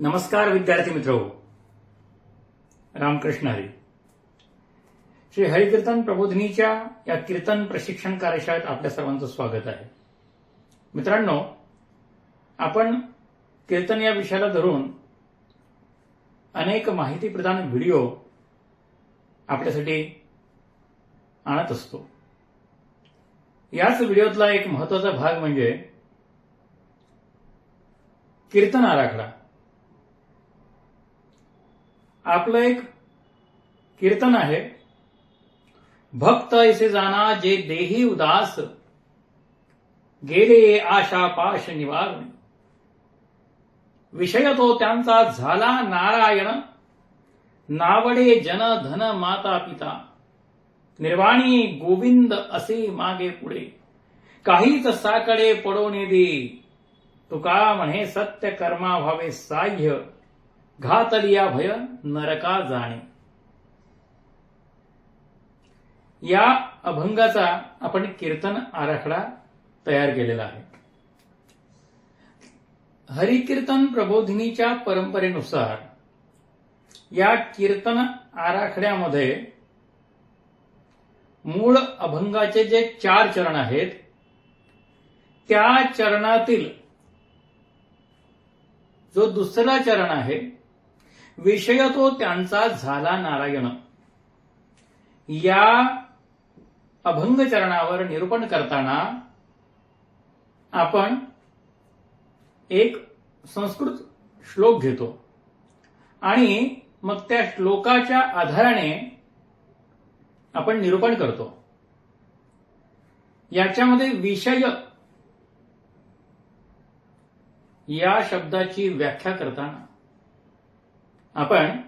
नमस्कार विद्यार्थी मित्र रामकृष्ण हरी. श्री हरिकीर्तन प्रबोधिनीच्या या कीर्तन प्रशिक्षण कार्यशाळेत आपल्या सर्वांचं स्वागत आहे. मित्रांनो आपण कीर्तन या विषयाला धरून अनेक माहिती प्रदान व्हिडिओ आपल्यासाठी आणत असतो. याच व्हिडिओतला एक महत्त्वाचा भाग म्हणजे कीर्तन आराखडा. आपलं एक कीर्तन आहे. भक्त ऐसे जाना जे देही उदास गेले आशा पाश निवारण. विषय तो त्यांचा झाला नारायण नावडे जन धन माता पिता. निर्वाणी गोविंद असे मागे पुढे. काहीच साकडे पडोने दे तुका म्हणे सत्य कर्मा व्हावे साह्य. घातलिया भय नरका जाणे. या अभंगाचा आपण कीर्तन आराखडा तयार केलेला आहे. हरिकीर्तन प्रबोधिनीच्या परंपरेनुसार या कीर्तन आराखड्यामध्ये मूळ अभंगाचे जे चार चरण आहेत त्या चरणातील जो दुसरा चरण आहे विषय तो त्यांचा झाला नारायण. या अभंग चरणावर निरूपण करताना आपण एक संस्कृत श्लोक घेतो. आणि मग त्या श्लोकाच्या आधाराने आपण निरूपण करतो. याच्यामध्ये विषय या शब्दाची व्याख्या करताना आपण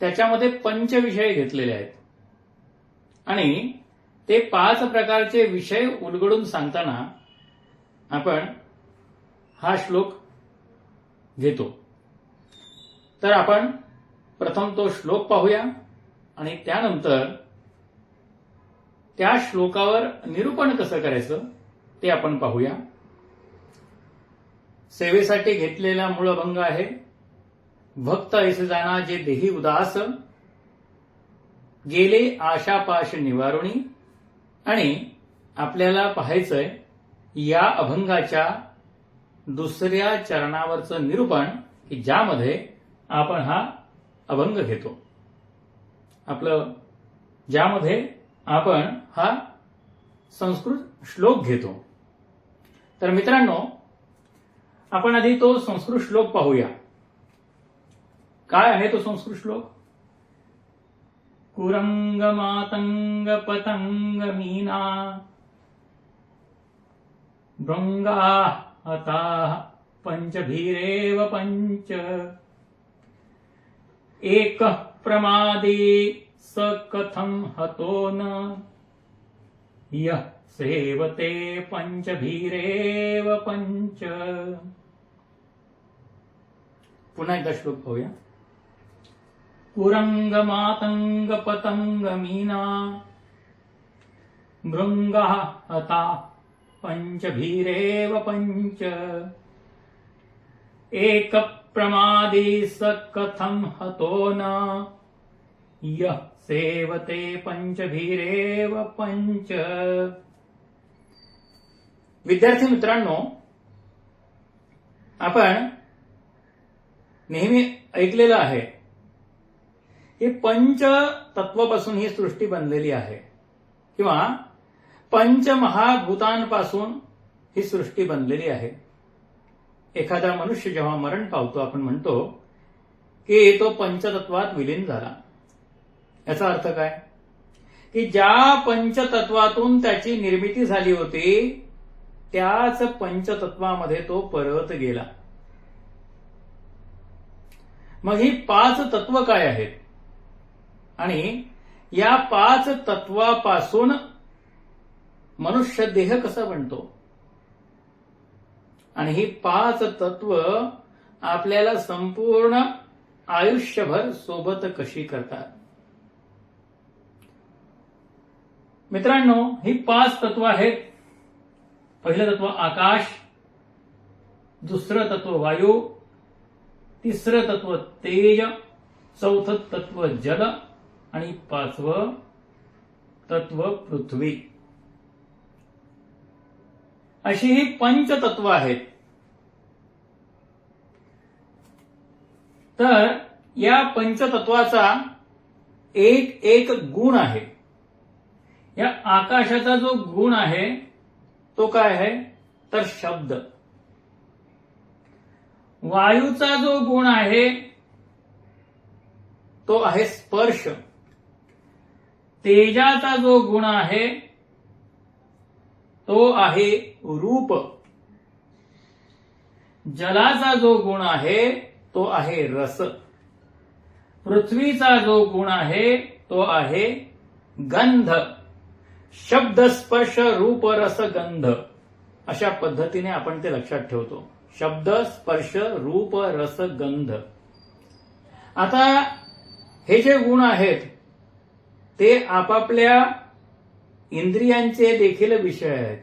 त्याच्यामध्ये पंचविषय घेतलेले आहेत. आणि ते पाच प्रकारचे विषय उलगडून सांगताना आपण हा श्लोक घेतो. तर आपण प्रथम तो श्लोक पाहूया आणि त्यानंतर त्या श्लोकावर निरूपण कसं करायचं ते आपण पाहूया. सेवेसाठी घेतलेला मूळभंग आहे. भक्त ऐसे जाना जे देही उदास गेले आशापाश निवारुणी आणि आपल्याला पाहायचंय या अभंगाच्या दुसऱ्या चरणावरचं निरूपण की ज्यामध्ये आपण हा अभंग घेतो. आपलं ज्यामध्ये आपण हा संस्कृत श्लोक घेतो. तर मित्रांनो आपण आधी तो संस्कृत श्लोक पाहूया. काय आहे तो संस्कृत श्लोक? कुरंग मातंग पतंग मीना भृंगा हता पंचभीरेव पंच। एक प्रमादे स कथम हतो न? यः सेवते पंचभीरेव पंच। पुन्हा एकदा श्लोक पाहूया. कुरंग मातंग पतंग मीना भृंगः हता पंचभीरेव पंच। एक प्रमादी स कथम हतो न। यः सेवते पंचभीरेव पंच। विद्यार्थी मित्रांनो आपण नेहमी ऐकलेलं आहे ही पंच तत्वापासून ही सृष्टी बनलेली आहे. किंवा पंचमहाभूतांपासून ही सृष्टी बनलेली आहे. एखादा मनुष्य जेव्हा मरण पावतो आपण म्हणतो की तो पंचतत्वात विलीन झाला. याचा अर्थ काय? की ज्या पंचतत्वातून त्याची निर्मिती झाली होती त्याच पंचतत्वामध्ये तो परत गेला. मग ही पाच तत्व काय आहेत? आणि या पाच तत्वापासून मनुष्य देह कसा बनतो? आणि ही पाच तत्व आपल्याला संपूर्ण आयुष्यभर सोबत कशी करतात? मित्रांनो ही पाच तत्व आहेत. पहिलं तत्व आकाश दुसरं तत्व वायू तिसरं तत्व तेज चौथं तत्व जल आणि पाचवं तत्व पृथ्वी. अशी ही पंच तत्व आहेत. तर या पंचतत्वाचा एक एक गुण आहे. या आकाशाचा जो गुण आहे तो काय आहे? तर शब्द. वायूचा जो गुण आहे तो आहे स्पर्श. तेजाचा जो गुण आहे तो आहे रूप. जलाचा जो गुण आहे तो आहे रस. पृथ्वीचा जो गुण आहे तो आहे गंध. शब्द स्पर्श रूप रस गंध. अशा पद्धतीने आपण ते लक्षात ठेवतो. शब्द स्पर्श रूप रस गंध. आता हे जे गुण आहेत ते आपापल्या इंद्रियांचे देखील विषय आहेत.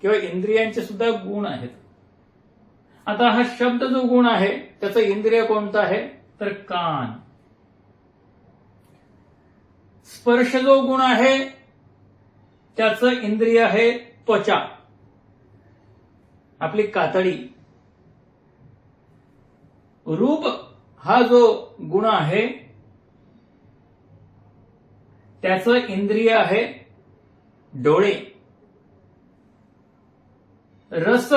किंवा इंद्रियांचे सुद्धा गुण आहेत. आता हा शब्द जो गुण आहे त्याचं इंद्रिय कोणतं आहे? तर कान. स्पर्श जो गुण आहे त्याचं इंद्रिय आहे त्वचा. आपली कातडी. रूप हा जो गुण आहे त्याचं इंद्रिय आहे डोळे. रस.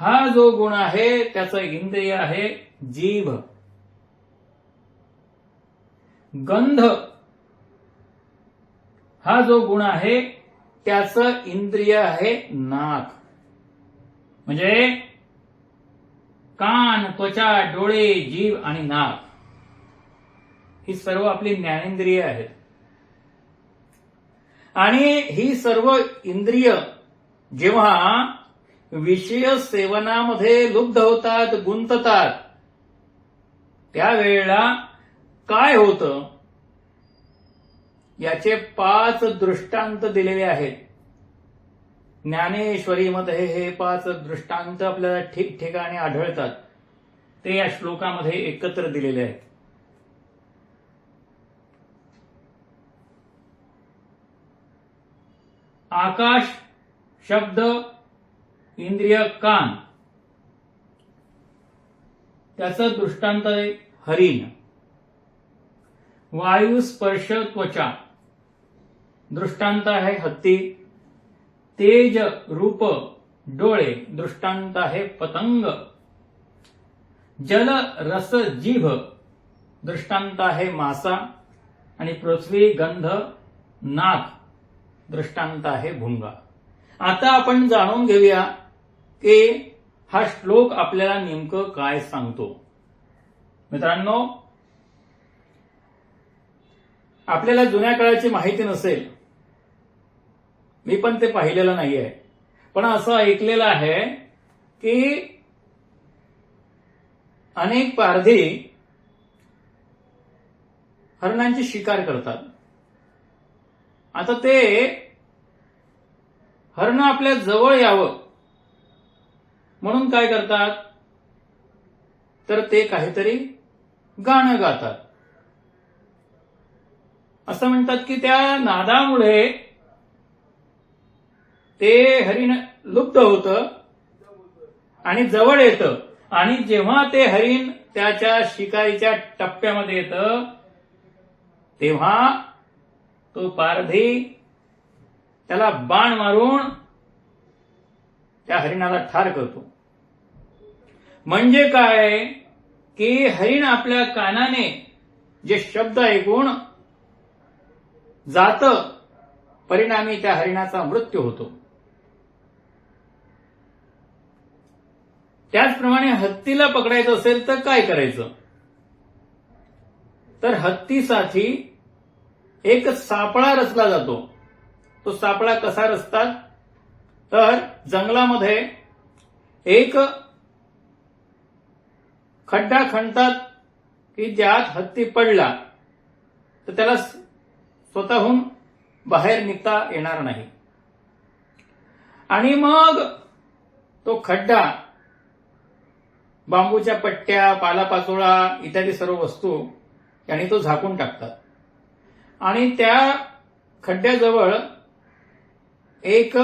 हा जो गुण आहे त्याचं इंद्रिय आहे जीभ. गंध. हा जो गुण आहे त्याचं इंद्रिय आहे नाक. म्हणजे कान त्वचा डोळे जीव आणि नाक. ही सर्व आपली ज्ञानेंद्रिय आहेत. आणि ही सर्व इंद्रिय जेव्हा विषय सेवनामध्ये लुब्ध होतात गुंततात त्यावेळेला काय होतं? याचे पाच दृष्टांत दिलेले आहेत. ज्ञानेश्वरीमध्ये हे पाच दृष्टांत आपल्याला ठिकठिकाणी आढळतात. ते या श्लोकामध्ये एकत्र दिलेले आहेत. आकाश शब्द इंद्रिय कान. त्याचं दृष्टांत आहे हरिण. वायू स्पर्श त्वचा. दृष्टांत आहे हत्ती. तेज रूप डोळे. दृष्टांत आहे पतंग. जल रस जीभ. दृष्टांत आहे मासा. आणि पृथ्वी गंध नाक दृष्टांत आहे भुंगा. आता आपण जाणून घेऊया की हा श्लोक आपल्याला नेमकं काय सांगतो. मित्रांनो आपल्याला जुन्या काळाची माहिती नसेल. मी पण ते पाहिलेलं नाहीये. पण असं ऐकलेलं आहे की अनेक पारधी हरणांची शिकार करतात. आता ते हरण आपल्या जवळ यावं. म्हणून काय करतात? तर ते काहीतरी गाणं गातात. असं म्हणतात की त्या नादामुळे ते हरिण लुप्त होत आणि जवळ येतं. आणि जेव्हा ते हरिण त्याच्या शिकारीच्या टप्प्यामध्ये येतं तेव्हा तो पारधी त्याला बाण मारून त्या हरिणाला ठार करतो. म्हणजे काय? की हरिण आपल्या कानाने जे शब्द ऐकून जात परिणामी त्या हरिणाचा मृत्यू होतो. त्याचप्रमाणे हत्तीला पकडायचं असेल तर काय करायचं? तर हत्तीसाठी एक सापळा रचला जातो. तो सापळा कसा रचतात? तर जंगलामध्ये एक खड्डा खणतात की ज्यात हत्ती पडला तर त्याला स्वतःहून बाहेर निघता येणार नाही. आणि मग तो खड्डा बांबूच्या पट्ट्या पालापाचोळा इत्यादी सर्व वस्तू यांनी तो झाकून टाकतात. आणि त्या खड्ड्याजवळ एक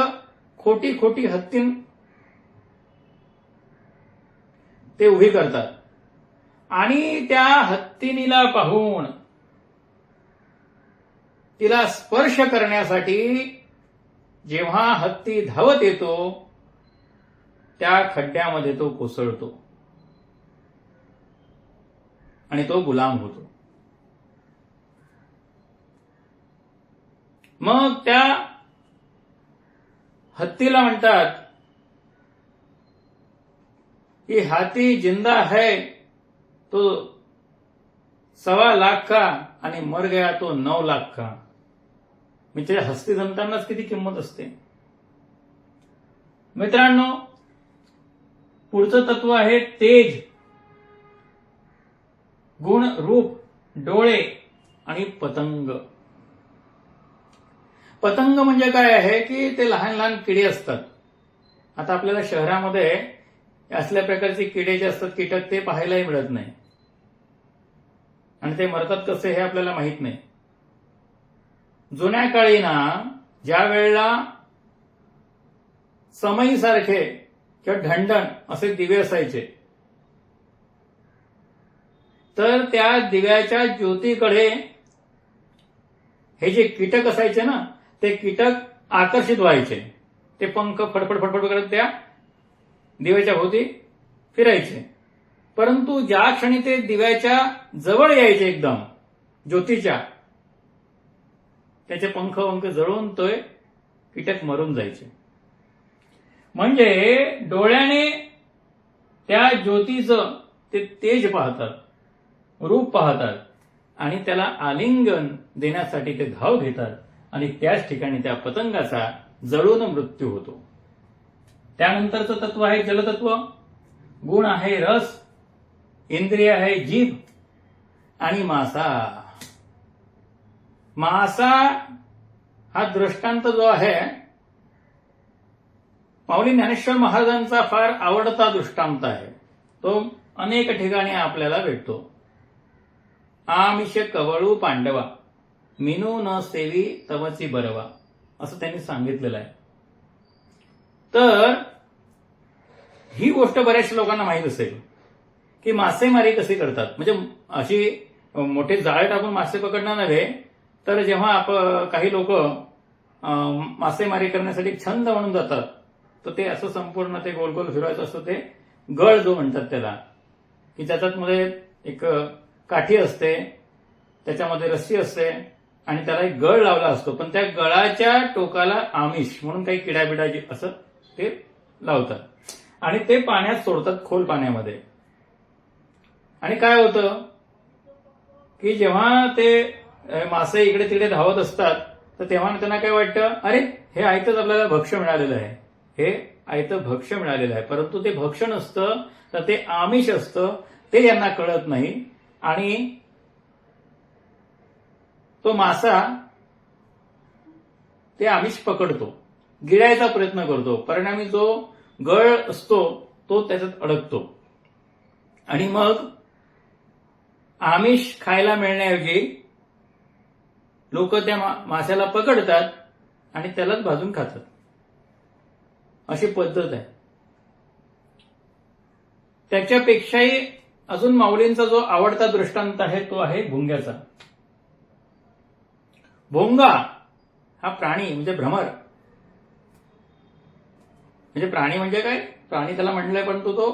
खोटी खोटी हत्तीन ते उभी करतात. आणि त्या हत्तीनीला पाहून तिला स्पर्श करण्यासाठी जेव्हा हत्ती धावत येतो त्या खड्ड्यामध्ये तो कोसळतो. आणि तो गुलाम होतो. मग त्या हत्तीला म्हणतात की हाती जिंदा है तो सवा लाख का आणि मर गया तो नऊ लाख का? म्हणजे जमतानाच किती किंमत असते. मित्रांनो पुढचं तत्व आहे तेज. गुण रूप डोळे आणि पतंग. पतंग म्हणजे काय आहे की ते लहान लहान किडे असतात. आता आपल्याला शहरामध्ये असल्या प्रकारचे किडे जे असतात कीटक ते पाहायलाही मिळत नाही. आणि ते मरतात कसे हे आपल्याला माहीत नाही. जुन्या काळी ना ज्या वेळेला समईसारखे किंवा ढंढण असे दिवे असायचे तर त्या दिव्याच्या ज्योतीकडे हे जे कीटक असायचे ना ते कीटक आकर्षित व्हायचे. ते पंख फडफड फडफड करत त्या दिव्याच्या भोवती फिरायचे. परंतु ज्या क्षणी ते दिव्याच्या जवळ यायचे एकदम ज्योतीच्या त्याचे पंख वंख जळून तो कीटक मरून जायचे. म्हणजे डोळ्याने त्या ज्योतीचं ते तेज पाहतात रूप पाहतात आणि त्याला आलिंगन देण्यासाठी ते धाव घेतात. आणि त्याच ठिकाणी त्या पतंगाचा जळून मृत्यू होतो. त्यानंतरचं तत्व आहे जलतत्व. गुण आहे रस. इंद्रिय आहे जीभ. आणि मासा. मासा हा दृष्टांत जो आहे माऊली ज्ञानेश्वर महाराजांचा फार आवडता दृष्टांत आहे. तो अनेक ठिकाणी आपल्याला भेटतो. आमिष कवळू पांडवा. मिनू न सेवी तवची बरवा असं त्यांनी सांगितलेलं आहे. तर ही गोष्ट बऱ्याचशा लोकांना माहीत असेल की मासेमारी कशी करतात. म्हणजे अशी मोठे जाळे टाकून मासे पकडणार नव्हे तर जेव्हा आप काही लोक मासेमारी करण्यासाठी छंद म्हणून जातात तर ते असं संपूर्ण ते गोल गोल फिरवायचं असतं ते गळ जो म्हणतात त्याला की त्याच्यात मध्ये एक काठी असते त्याच्यामध्ये रस्सी असते आणि त्याला एक गळ लावला असतो. पण त्या गळाच्या टोकाला आमिष म्हणून काही किडाबिडाची असं ते लावतात. आणि ते पाण्यात सोडतात खोल पाण्यामध्ये. आणि काय होतं? की जेव्हा ते मासे इकडे तिकडे धावत असतात तर तेव्हा त्यांना काय वाटतं? अरे हे आयतच आपल्याला भक्ष्य मिळालेलं आहे. हे आयतं भक्ष्य मिळालेलं आहे. परंतु ते भक्ष नसतं तर ते आमिष असतं ते यांना कळत नाही. आणि तो मासा ते आमिष पकडतो गिळायचा प्रयत्न करतो. परिणामी जो गळ असतो तो त्याच्यात अडकतो. आणि मग आमिष खायला मिळण्याऐवजी लोक त्या माशाला पकडतात आणि त्यालाच भाजून खातात. अशी पद्धत आहे. त्याच्यापेक्षाही अजून माऊलींचा जो आवडता दृष्टांत आहे तो आहे भुंग्याचा. भोंगा हा प्राणी म्हणजे भ्रमर. म्हणजे प्राणी म्हणजे काय? प्राणी त्याला म्हटलंय परंतु तो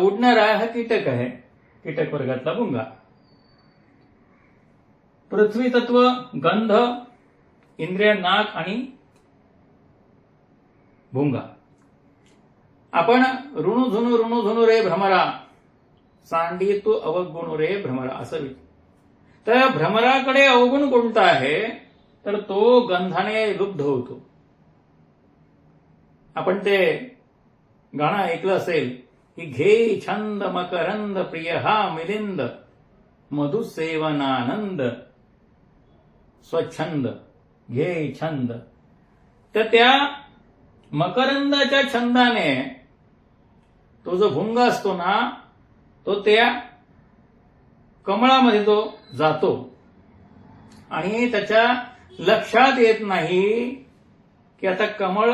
उडणारा हा कीटक आहे. कीटक वर्गातला भुंगा. पृथ्वी तत्व गंध इंद्रिय नाक आणि भुंगा. आपण ऋणू झुनू रे भ्रमरा. सांडी तू अवगुणू रे भ्रमरा. असं तर भ्रमराकडे अवगुण कोणता आहे? तर तो गंधाने लुब्ध होतो. आपण ते गाणं ऐकलं असेल की घे छंद मकरंद प्रिय हा मिलिंद मधुसेवनानंद स्वच्छंद घे छंद. तर त्या मकरंदाच्या छंदाने तो जो भुंग असतो ना तो त्या कमळामध्ये तो जातो. आणि त्याच्या लक्षात येत नाही की आता कमळ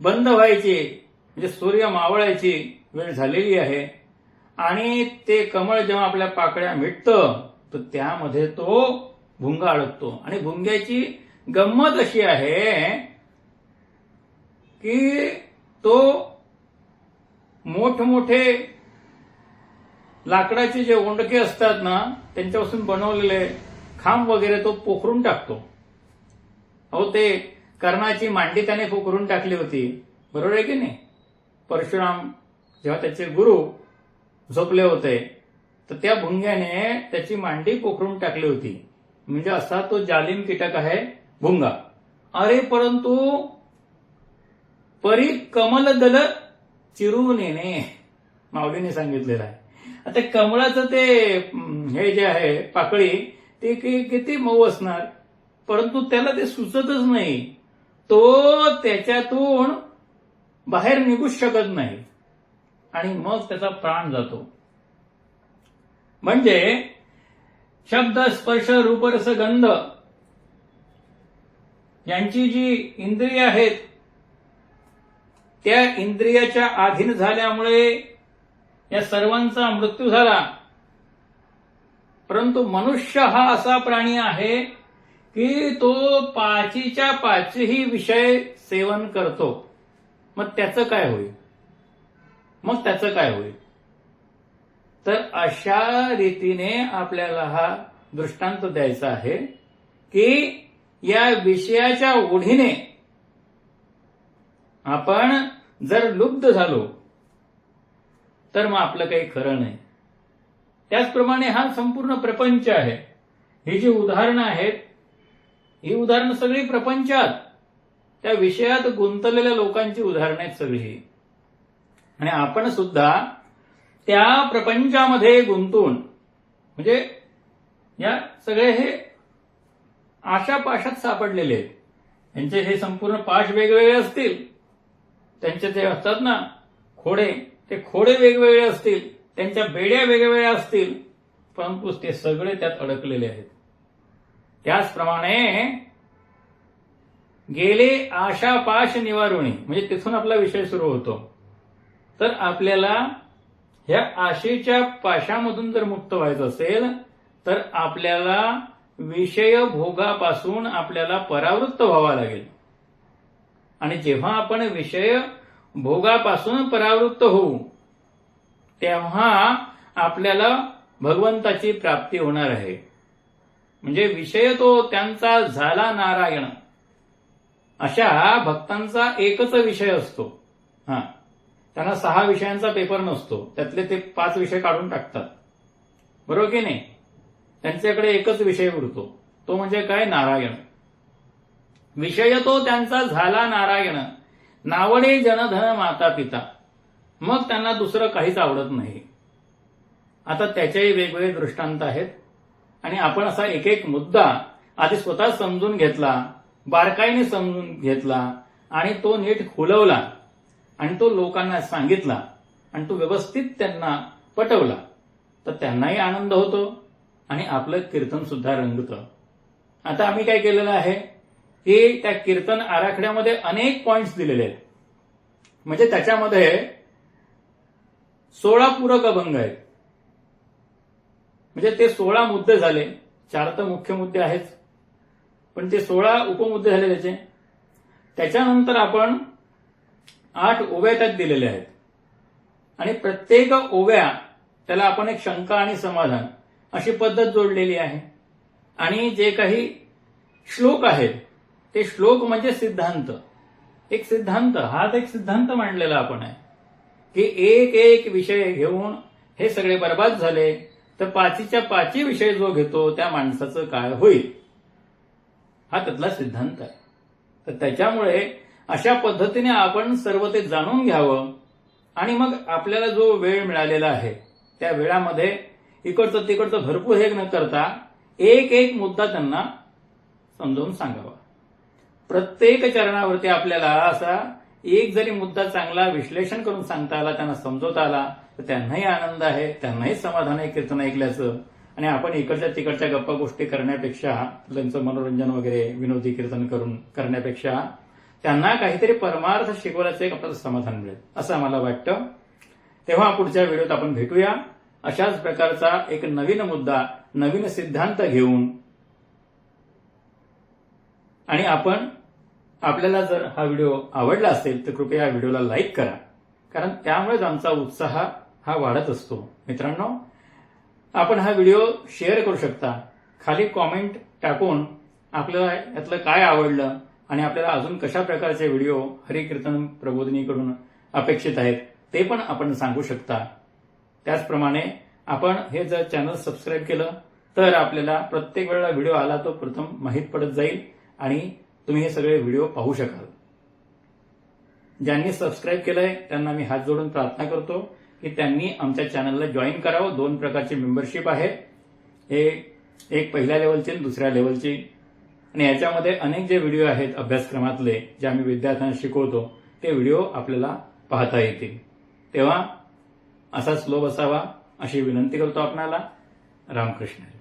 बंद व्हायची म्हणजे सूर्य मावळायची वेळ झालेली आहे. आणि ते कमळ जेव्हा आपल्या पाकळ्या मिटतं तर त्यामध्ये तो भुंगा अडकतो. आणि भुंग्याची गंमत अशी आहे की तो मोठमोठे लाकडाचे जे ओंडके असतात ना त्यांच्यापासून बनवलेले खांब वगैरे तो पोखरून टाकतो. अहो ते कर्णाची मांडी त्याने पोखरून टाकली होती. बरोबर आहे की नाही? परशुराम जेव्हा त्याचे गुरु झोपले होते तर त्या भुंग्याने त्याची मांडी पोखरून टाकली होती. म्हणजे असा तो जालिम कीटक आहे भुंगा. अरे परंतु परी कमल दल चिरून येणे माऊलीने सांगितलेलं आहे. आता कमळाचं ते हे जे आहे पाकळी ते किती मऊ असणार? परंतु त्याला ते सुचतच नाही. तो त्याच्यातून बाहेर निघूच शकत नाही. आणि मग त्याचा प्राण जातो. म्हणजे शब्द स्पर्श रूपरस गंध यांची जी इंद्रिय आहेत त्या इंद्रियाच्या अधीन झाल्यामुळे या सर्वांचा मृत्यू झाला. परंतु मनुष्य हा असा प्राणी आहे की तो पाचीच्या पाचही विषय सेवन करतो. मग त्याचं काय होईल? मग त्याचं काय होईल? तर अशा रीतीने आपल्याला हा दृष्टांत द्यायचा आहे की या विषयाच्या ओढीने आपण जर लुब्ध झालो तर मग आपलं काही खरं नाही. त्याचप्रमाणे हा संपूर्ण प्रपंच आहे. ही जी उदाहरणं आहेत ही उदाहरणं सगळी प्रपंचात. त्या विषयात गुंतलेल्या लोकांची उदाहरणं आहेत सगळी. आणि आपण सुद्धा त्या प्रपंचामध्ये गुंतून म्हणजे या सगळे हे आशा पाशात सापडलेले आहेत. यांचे हे संपूर्ण पाश वेगवेगळे असतील. त्यांचे ते असतात ना खोडे ते खोडे वेगवेगळे असतील त्यांच्या बेड्या वेगवेगळ्या असतील परंतु ते सगळे त्यात अडकलेले आहेत. त्याचप्रमाणे गेले आशापाश निवारुणी म्हणजे तिथून आपला विषय सुरू होतो. तर आपल्याला ह्या आशेच्या पाशामधून जर मुक्त व्हायचं असेल तर आपल्याला विषय भोगापासून आपल्याला परावृत्त व्हावा लागेल. आणि जेव्हा आपण विषय भोगापासून परावृत्त होऊ तेव्हा आपल्याला भगवंताची प्राप्ती होणार आहे. म्हणजे विषय तो त्यांचा झाला नारायण. अशा भक्तांचा एकच विषय असतो. हा. त्यांना सहा विषयांचा पेपर नसतो. त्यातले ते पाच विषय काढून टाकतात. बरोबर की नाही? त्यांच्याकडे एकच विषय उरतो. तो म्हणजे काय? नारायण. विषय तो त्यांचा झाला नारायण. नावडे जनधन माता पिता. मग त्यांना दुसरं काहीच आवडत नाही. आता त्याचेही वेगवेगळे दृष्टांत आहेत. आणि आपण असा एक एक मुद्दा आधी स्वतः समजून घेतला बारकाईने समजून घेतला आणि तो नीट खुलवला आणि तो लोकांना सांगितला आणि तो व्यवस्थित त्यांना पटवला तर त्यांनाही आनंद होतो आणि आपलं कीर्तन सुद्धा रंगतं. आता आम्ही काय केलेलं आहे? हे त्या कीर्तन आराखड्यामध्ये अनेक पॉइंट्स दिलेले आहेत. म्हणजे त्याच्यामध्ये सोळा पूरक अभंग आहेत. म्हणजे ते सोळा मुद्दे झाले. चार तर मुख्य मुद्दे आहेत. पण ते सोळा उपमुद्दे झाले त्याचे. त्याच्यानंतर आपण आठ ओव्या त्यात दिलेल्या आहेत. आणि प्रत्येक ओव्या त्याला आपण एक शंका आणि समाधान अशी पद्धत जोडलेली आहे. आणि जे काही श्लोक आहेत ते श्लोक म्हणजे सिद्धांत. एक सिद्धांत हाच एक सिद्धांत मांडलेला आपण आहे. की एक एक विषय घेऊन हे सगळे बर्बाद झाले तर पाचीच्या पाची विषय जो घेतो त्या माणसाचं काय होईल? हा त्यातला सिद्धांत आहे. तर त्याच्यामुळे अशा पद्धतीने आपण सर्व ते जाणून घ्यावं. आणि मग आपल्याला जो वेळ मिळालेला आहे त्या वेळामध्ये इकडचं तिकडचं भरपूर हे न करता एक एक मुद्दा त्यांना समजावून सांगावा. प्रत्येक चरणावरती आपल्याला असा एक जरी मुद्दा चांगला विश्लेषण करून सांगता आला त्यांना समजवता आला तर त्यांनाही आनंद आहे त्यांनाही समाधान आहे कीर्तन ऐकल्याचं. आणि आपण इकडच्या तिकडच्या गप्पा गोष्टी करण्यापेक्षा त्यांचं मनोरंजन वगैरे विनोदी कीर्तन करून करण्यापेक्षा त्यांना काहीतरी परमार्थ शिकवल्याचं एक आपल्याला समाधान मिळेल असं मला वाटतं. तेव्हा पुढच्या व्हिडिओत आपण भेटूया. अशाच प्रकारचा एक नवीन मुद्दा नवीन सिद्धांत घेऊन. आणि आपण आपल्याला जर हा व्हिडिओ आवडला असेल तर कृपया या व्हिडिओला लाईक करा. कारण त्यामुळेच आमचा उत्साह हा वाढत असतो. मित्रांनो आपण हा व्हिडिओ शेअर करू शकता. खाली कॉमेंट टाकून आपल्याला यातलं काय आवडलं आणि आपल्याला अजून कशा प्रकारचे व्हिडिओ हरिकीर्तन प्रबोधिनीकडून अपेक्षित आहेत ते पण आपण सांगू शकता. त्याचप्रमाणे आपण हे जर चॅनल सबस्क्राईब केलं तर आपल्याला प्रत्येक वेळेला व्हिडिओ आला तो प्रथम माहीत पडत जाईल आणि तुम्ही हे सगळे व्हिडिओ पाहू शकाल. ज्यांनी सबस्क्राईब केलंय त्यांना मी हात जोडून प्रार्थना करतो की त्यांनी आमच्या चॅनलला जॉईन करावं. दोन प्रकारची मेंबरशिप आहे हे एक पहिल्या लेवलची आणि दुसऱ्या लेवलची आणि याच्यामध्ये अनेक जे व्हिडिओ आहेत अभ्यासक्रमातले जे आम्ही विद्यार्थ्यांना शिकवतो ते व्हिडिओ आपल्याला पाहता येतील. तेव्हा असा स्लो बसावा अशी विनंती करतो आपणाला. रामकृष्ण.